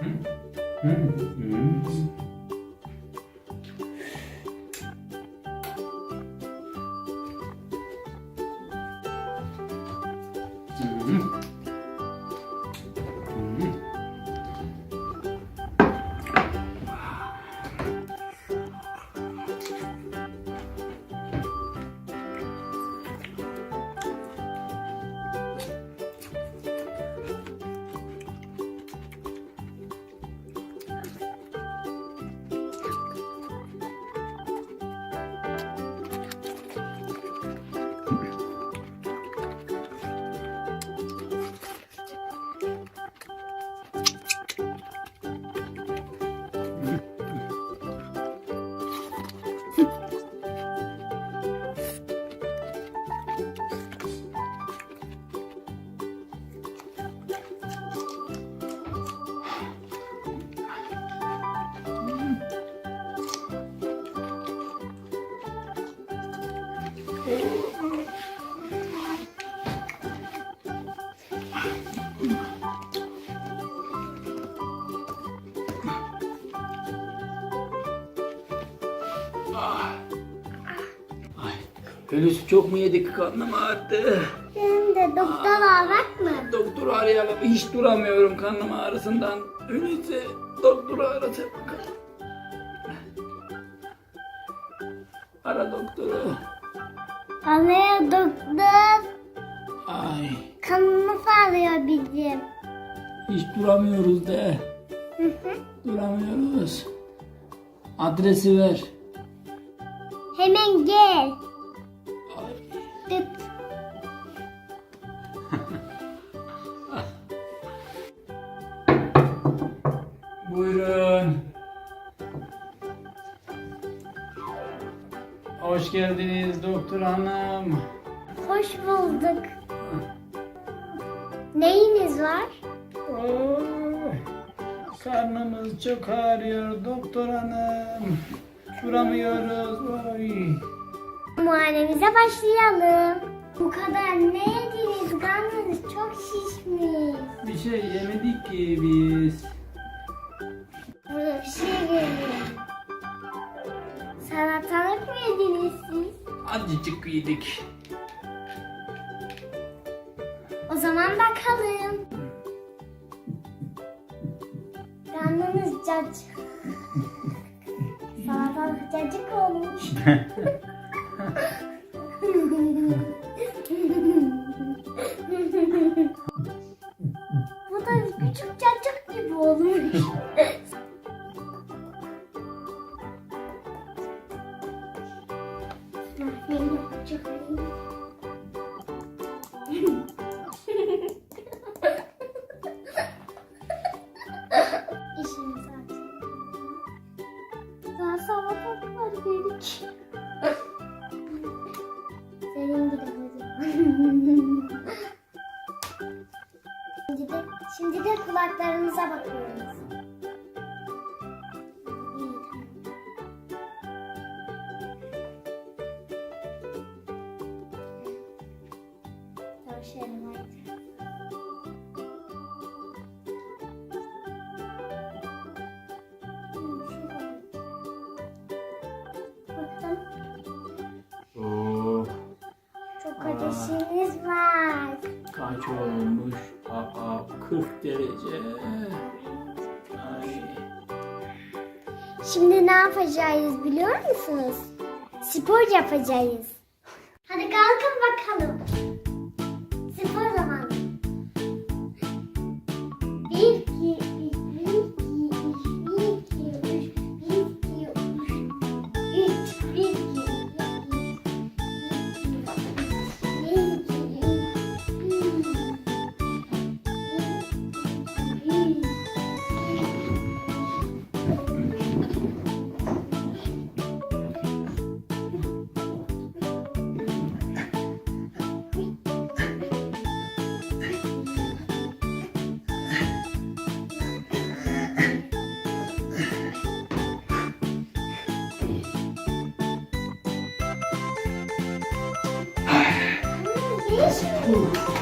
Hı, hı. Hı. Hulusi çok mu yedik karnım ağrıdı. Benim de doktor aramak mı? Doktoru arayalım. Hiç duramıyorum karnım ağrısından. Öyleyse doktoru arasak bakalım. Ara doktoru. Arıyor doktor. Ay Kanımız ağrıyor bizim. hiç duramıyoruz de. Hı hı. Duramıyoruz. Adresi ver. Hemen gel. Ay. Dıt. Buyurun. Hoş geldiniz doktor hanım. Hoş bulduk. Neyiniz var? Oy, karnımız çok ağrıyor doktor hanım. Duramıyoruz. Oy. Muayenemize başlayalım. Bu kadar ne yediniz? Karnınız çok şişmiş. Bir şey yemedik ki biz. Burada bir şey geliyor. Azıcık yedik. O zaman bakalım. Karnınız cacık. Salatalık cacık olmuş. Bu da küçük cacık gibi olmuş. Benim. Daha salatalık var dedik. Senin gibi şimdi de, şimdi de kulaklarınıza bakıyoruz. Tavşanım haydi. Çok ateşiniz var. kaç olmuş? Aa, 40 derece. Ay. Şimdi ne yapacağız biliyor musunuz? Spor yapacağız. Hadi kalkın bakalım. 学习。嗯